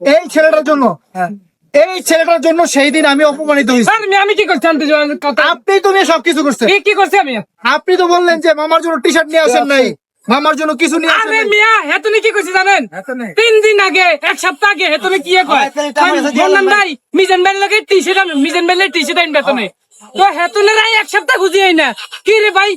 এই ছেলেটার জন্য। এই ছেলেটার জন্য সেই দিন আমি অপমানিত হয়েছি। আমি- কি করছি? আপনি তো নিয়ে সবকিছু করছেন। কি- করছি আমি? আপনি তো বললেন যে মামার জন্য টি শার্ট নিয়ে আসেন নাই। মামার জন্য কিছু নিয়ে আসেন আরে নাই। মিয়া হেতনে কি করছি জানেন? তিন দিন আগে এক সপ্তাহ আগে হেতনে কি কয়? বললাম ভাই মিজান ভাই লাগে টি শার্ট আমি মিজান ভাই টি শার্ট তো এক সপ্তাহ খুঁজি না। কি রে ভাই?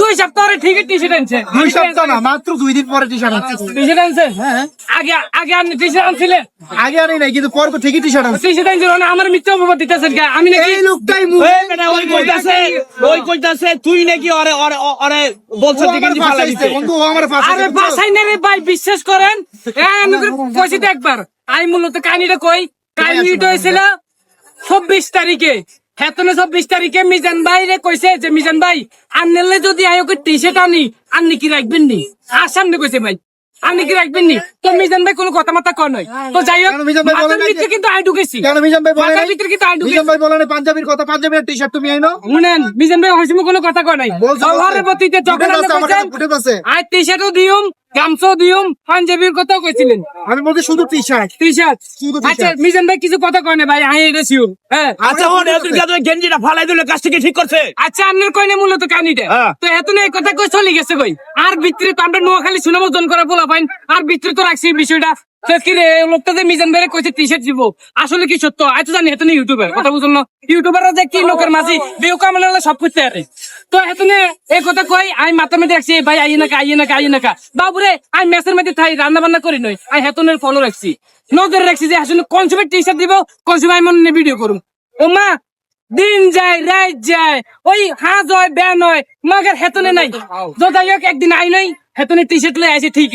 দুই সপ্তাহ ঠিকই টি শার্ট আনছে। দুই সপ্তাহ না মাত্র দুই দিন পরে টি শার্ট আনছে। টি শার্ট আনছে আগে আগে আপনি টি শার্ট আনছিলেন আগে আনি নাই কিন্তু পরে তো ঠিকই টি শার্ট আনছে। টি শার্ট আনছিল আমার মিথ্যা অপবাদ দিতেছেন কে? আমি নাকি এই লোকটাই মুখ ওই বেটা, ওই কইতাছে ওই কইতাছে তুই নাকি ওরে ওরে ওরে বলছ গেঞ্জি ফালাই দিতে বন্ধু ও আমার ফাঁসাইছে, আরে না রে ভাই বিশ্বাস করেন? হ্যাঁ আমি কইছি একবার। আমি মূলত কাহিনীটা কই? কাহিনীটা হয়েছিল চব্বিশ তারিখে। হেতনে চব্বিশ তারিখে মিজান ভাই রে কইছে যে মিজান ভাই আনলে যদি আয়োকে টি শার্ট আনি আননি কি রাখবেন নি? আর সামনে কইছে ভাই কি রাখবেন নি? তো মিজান ভাই কোনো কথা মাথা কয় নয় তো যাই হোক মাথার ভিতরে কিন্তু আই ঢুকেছি। মিজান ভাই মাথার ভিতরে কিন্তু আই ঢুকেছি। মিজান ভাই বলে পাঞ্জাবির কথা পাঞ্জাবির টি শার্ট তুমি আইনো? শুনেন মিজান ভাই হইছে কোনো কথা কয় নাই। প্রতিতে যখন। আর টি শার্টও দিউম গামছাও দিয়ম পাঞ্জাবির কথাও কইছিলেন। আমি বলতে শুধু টি শার্ট টি শার্ট আচ্ছা মিজান ভাই কিছু কথা কয় না ভাই আমি এটা শিওর হ্যাঁ। আচ্ছা ওরে তুই তুই গেঞ্জিটা ফালাই দিলে কাজটা কি ঠিক করছে? আচ্ছা আপনার কই না মূলত কাহিনীটা? হ্যাঁ। তো এত না এই কথা কই চলে গেছে কই? আর ভিতরে তো আমরা নোয়াখালী সুনাম জন করা বলা পাইন আর ভিতরে তো রাখছি বিষয়টা। রে? এই লোকটা যে মিজান ভাই কইছে টি শার্ট দিব আসলে কি সত্য? জানি এত ইউটিউবার কথা বুঝুন না? ইউটিউবাররা যে কি লোকের মাঝে? ভিউ কামানো সব করতে পারে তো এই কথা কই আমি মাথা মধ্যে রাখছি ভাই আইয়ে নাকা আইয়ে নাকা আইয়ে নাকা। বাবুরে আমি মেসের মধ্যে থাই রান্না বান্না করি নই। আমি হেতনের ফলো রাখছি। নজর রাখছি যে আসলে কোন সময় টি শার্ট দিব কোন সময় আমি মনে ভিডিও করুম। ও মা দিন যায় রাত যায় ওই হাজ হয় ব্যান হয় মাগের হেতনে নাই। যাই হোক একদিন আই নাই হেতনে টি শার্ট লই আইছে ঠিক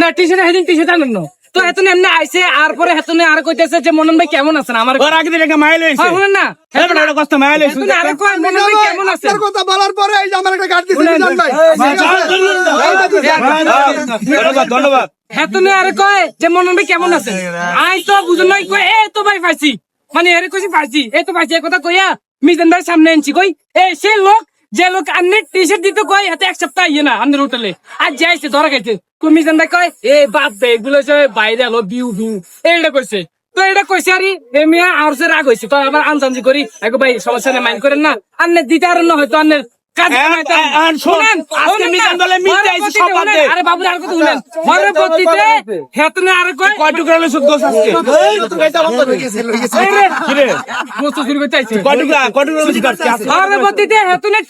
না টি শার্ট হেদিন টি শার্ট আনেন তো হেতনে এমনি আইছে আর পরে হেতনে আর কইতেছে যে মনন ভাই কেমন আছেন আমার ওর আগে একটা মাইল হইছে হয় শুনেন না কষ্ট মাইল হইছে আর মনন ভাই কেমন আছেন আপনার কথা বলার পরে এই যে আমার একটা গাড়ি দিছে মিজান ভাই ধন্যবাদ ধন্যবাদ হেতনে আর কয় যে মনন ভাই কেমন আছেন আই তো বুঝুন নাই কয় এ তো ভাই পাইছি মানে এর কইছি পাইছি এই তো পাইছি এই কথা কইয়া মিজান ভাই সামনে আনছি কই এ সে লোক যে লোক আনে টি শার্ট দিতে কয় হাতে এক সপ্তাহ ইয়ে না আন্নের হোটেলে আর যাইছে ধরা খাইছে। কমিশন দা কয়, এ বাপ দে এগুলো বাইরে আলো বিউ বিউ এইটা কইছে। তো এটা কইছে, আরি, এ আর রাগ হয়েছে তো আবার আনজানজি করি। ভাই, সমস্যা মাইন্ড করেন না। আন্নের দিতে আর হয়তো আন্নের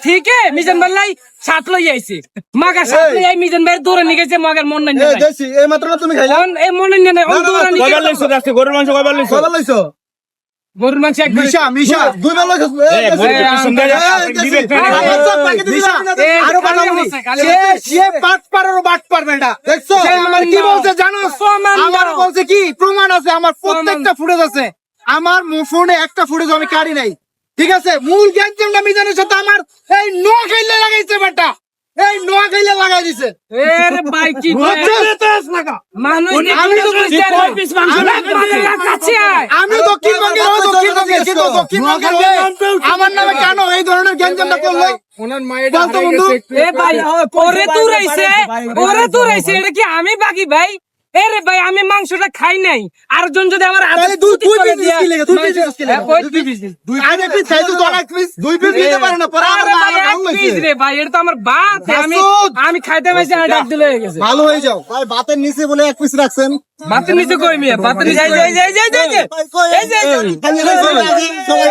ঠিকই মিজান ভাই সাত লই আইছে। মাগা সাত লই মিজান ভাই দূরে নিয়ে গেছে মাগার মন নাই এই মাত্র না তুমি খাইলা? এই মন নাই দূরে নিয়ে গরুর মাংস কয়বার লইছো? কয়বার লইছো? গরুর মাংস একবার মিশা মিশা আরও সে-। পারেরও বাট পারবে এটা। দেখছ? আমার কি বলছে জানো? আমার বলছে কি? প্রমাণ আছে, আমার প্রত্যেকটা ফুটেজ আছে। আমার ফোনে একটা ফুটেজ আমি কাড়ি নাই ঠিক আছে মূল গ্যাঞ্জামটা মিজানের সাথে আমার এই নোয়া খাইলে লাগাইছে বেটা এই নোয়া খাইলে লাগাই দিছে এর ভাই কি মানুষ আমি তো কিন্তু দক্ষিণবঙ্গের আমার নামে কেন এই ধরনের গ্যাঞ্জামটা করল? বলতো বন্ধু। এ ভাই তুই রইছে ওরে তুই রইছে এটা কি আমি বাকি ভাই? এ রে ভাই আমি মাংসটা খাই নাই আর জন যদি আমার তাহলে দুই- দুই দিয়া- দুই লেগে? হ্যাঁ, ওই দুই piece। দুই আগে পিস খাইছো তো পিস দুই পিস দিতে পারে না পরে আমার আরে ভালো রে ভাই এটা তো আমার ভাত আমি আমি খাইতে পাইছি আর ডাক দিলে হয়ে গেছে ভালো হয়ে যাও ভাই ভাতের নিচে বলে এক পিস রাখছেন ভাতের নিচে কই মিয়া ভাতের নিচে এই যে এই যে এই যে এই যে এই যে সবাই